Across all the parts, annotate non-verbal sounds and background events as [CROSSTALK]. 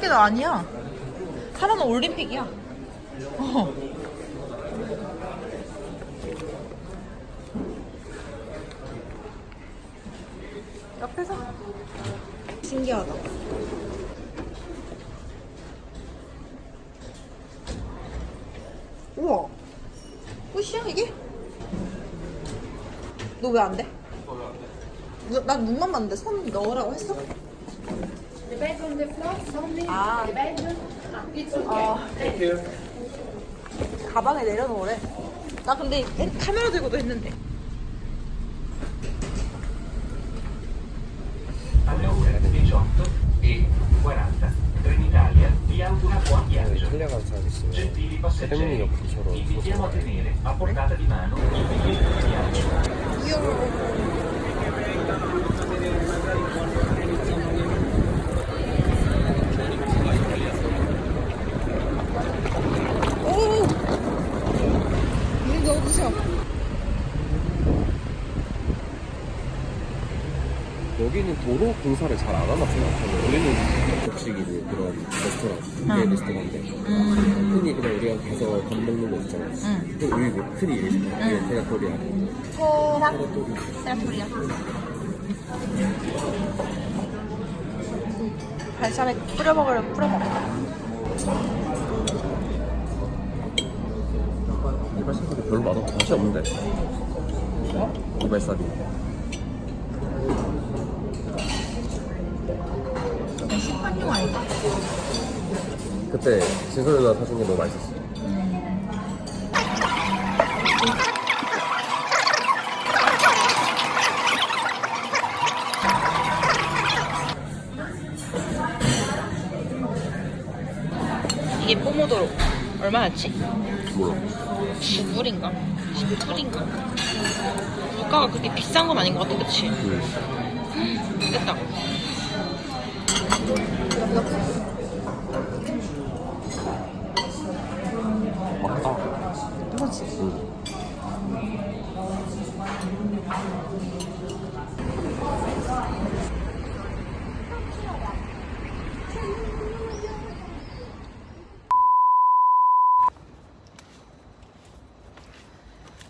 개도 아니야. 하나는 올림픽이야. 어. 옆에서 신기하다. 우와. 끝이야 이게? 너 왜 안 돼? 너- 난 눈만 봤는데 손 넣으라고 했어? The bed on the floor, something. Ah. The bed. It's okay. 아, 가방에 내려놓으래. 나 근데 핸- 카메라 들고도 했는데. alle ore 18 e 40. Trenitalia vi augura buon viaggio. 이탈리아 가는 사람 있으면 Gentili 세레모니 passeggeri, 옆으로 vi invitiamo a tenere a portata di mano il biglietto di viaggio. 귀여워. 오! 물 넣어주셔. 여기는 도로 공사를 잘 안 하나 생각하면 우리는 접식이고 그런 레스토랑 게 레스토랑인데. 흔히 그냥 우리가 가서 밥 먹는 거 있잖아 응. 그 여기 뭐 흔히 이러잖아 이게 테라토리아 테라, 테라토리아. 발사믹 뿌려 먹으려면 뿌려 먹어. 이발사비도 별로 맛없 맛이 없는데? 이발 사비 식판용 아닌가? 그때 진솔 누나 사준 게 너무 맛있었어 이게 포모도로. 얼마였지? 몰라 10불인가? 10불인가? 물가가 그렇게 비싼 건 아닌 것 같아, 그치? 응. 됐다. 이거지. 응.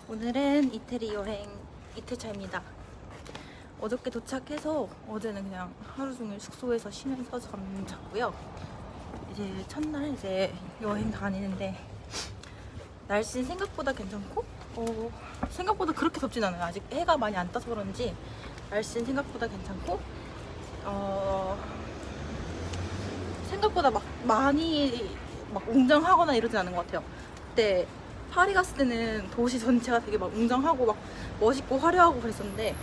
오늘은 이태리 여행 이틀 차입니다. 어저께 도착해서 어제는 그냥 하루 종일 숙소에서 쉬면서 잠 잤고요. 이제 첫날 이제 여행 다니는데 날씨는 생각보다 괜찮고 어, 생각보다 그렇게 덥진 않아요. 아직 해가 많이 안 떠서 그런지 날씨는 생각보다 괜찮고 어, 생각보다 막 많이 막 웅장하거나 이러진 않은 것 같아요. 그때 파리 갔을 때는 도시 전체가 되게 막 웅장하고 막 멋있고 화려하고 그랬었는데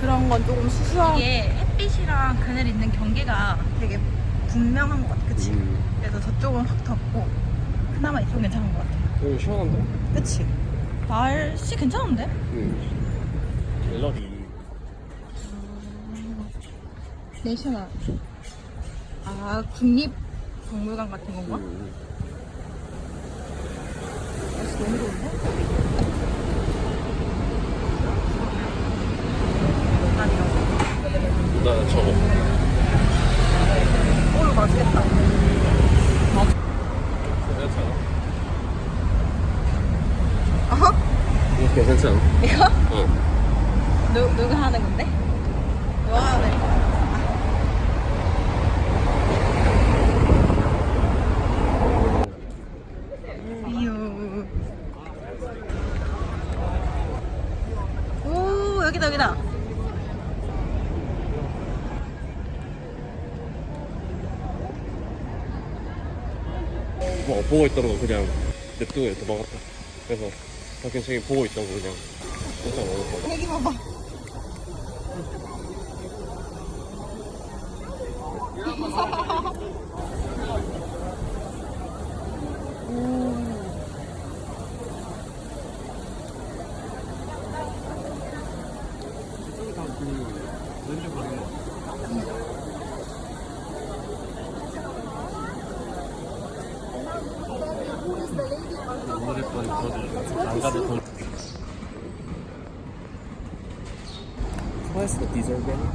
그런 건 조금 수수한 이게 햇빛이랑 그늘 있는 경계가 되게 분명한 것 같아 그치? 음. 그래서 저쪽은 확 덥고 그나마 이쪽은 괜찮은 것 같아 여기 시원한데? 그치? 날씨 괜찮은데? 응 갤러리 내셔널 아 국립박물관 같은 건가? 응. 날씨 너무 좋은데? 아니요 나 저거 오 이거 맛있겠다 괜찮아? 어허? 이거 괜찮지 않아? 이거? 어 누, 누가 하는 건데? 누가 하는 거? 이유. 오 여기다 여기다 뭐 보고 거 그냥 냅두고 도망갔다. 그래서 박현식이 보고 거 그냥. 먹었어 여 기 봐봐 무조건 저도 안 가도 돈. What's the dessert menu?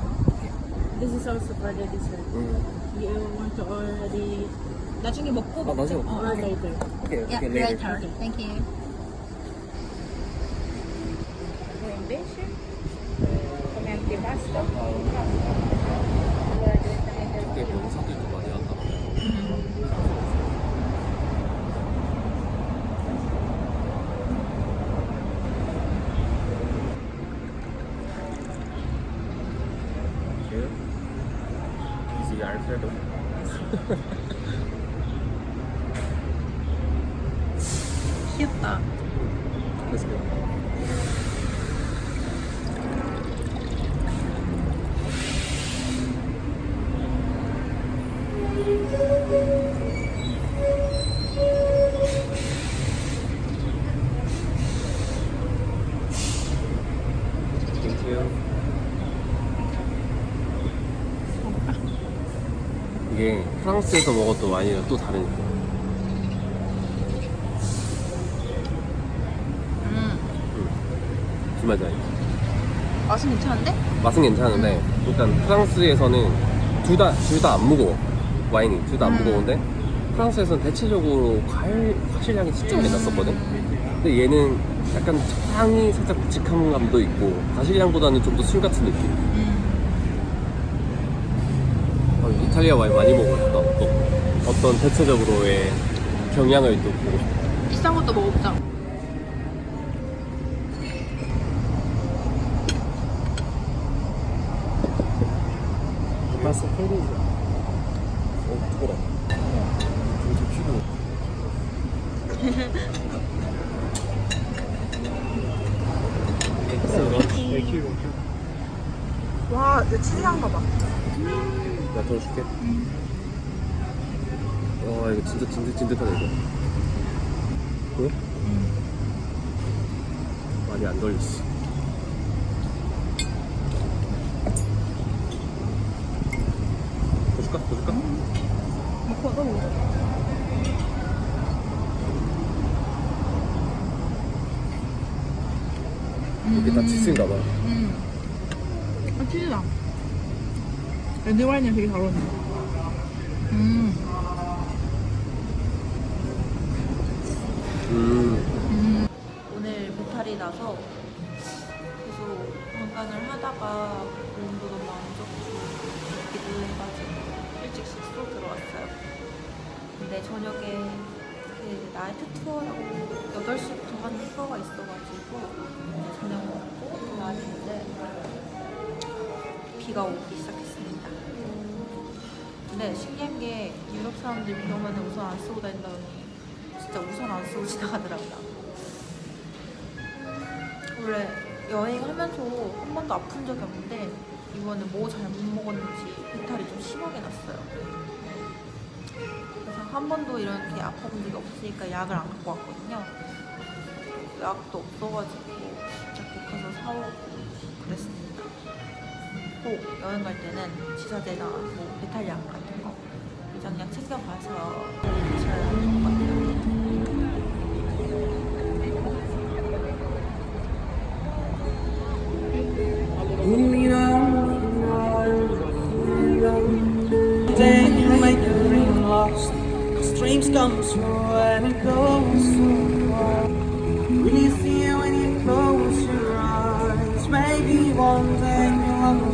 This is also for the dessert. 음. You want to already 나중에 먹고 아, 나중에 먹고. or later. Okay, Yeah, okay, later. later. Thank you. invece come antipasto 프랑스에서 먹었던 와인이랑 또 다르니까. 무슨 말인지 알지? 맛은 괜찮은데? 맛은 괜찮은데 일단 프랑스에서는 둘 다 둘 다 안 무거워 와인이. 둘 다안 무거운데 프랑스에서는 대체적으로 과일 과실량이 진짜 많이 났었거든? 근데 얘는 약간 향이 살짝 묵직한 감도 있고 과실량보다는 좀 더 술 같은 느낌. 어, 이탈리아 와인 많이 먹고 싶다 또 어떤 대체적으로의 경향을 또 보고 싶다 비싼 것도 먹어보자. 맛은 ፈል리지. 어 이거 튀고. 와 이거 치즈 향 봐봐 나더 줄게. 와 이거 진짜 찐득찐득하네 이거. 보여? 많이 안 걸렸어. 더 줄까? 더 줄까? 먹고 또 먹자 이게 다 치즈인가 봐. 음. 아 치즈다 레드 와인이랑 되게 잘 어울린다 음. 음. 오늘 배탈이 나서 계속 방간을 하다가 몸도 너무 안 좋고 기도 해가지고 일찍 숙소 들어왔어요. 근데 저녁에 그 나이트 투어라고 8시부터 하는 투어가 있어가지고 저녁 먹고 나왔는데 비가 오기 시작했습니다. 근데 신기한 게 유럽 사람들 비 오면 우산 안 쓰고 다닌다더니 진짜 우산 안 쓰고 [LAUGHS] 지나가더라고요. 원래 여행하면서 한 번도 아픈 적이 없는데 이번에 뭐 잘못 먹었는지 배탈이 좀 심하게 났어요. 그래서 한 번도 이렇게 아파본 적이 없으니까 약을 안 갖고 왔거든요. 약도 없어가지고 진짜 가서 사오고. 꼭 여행 갈 때는 지사제나 뭐 배탈약 같은 거 위장약 챙겨가서 드셔야 할것 같아요. dreams come true and it goes so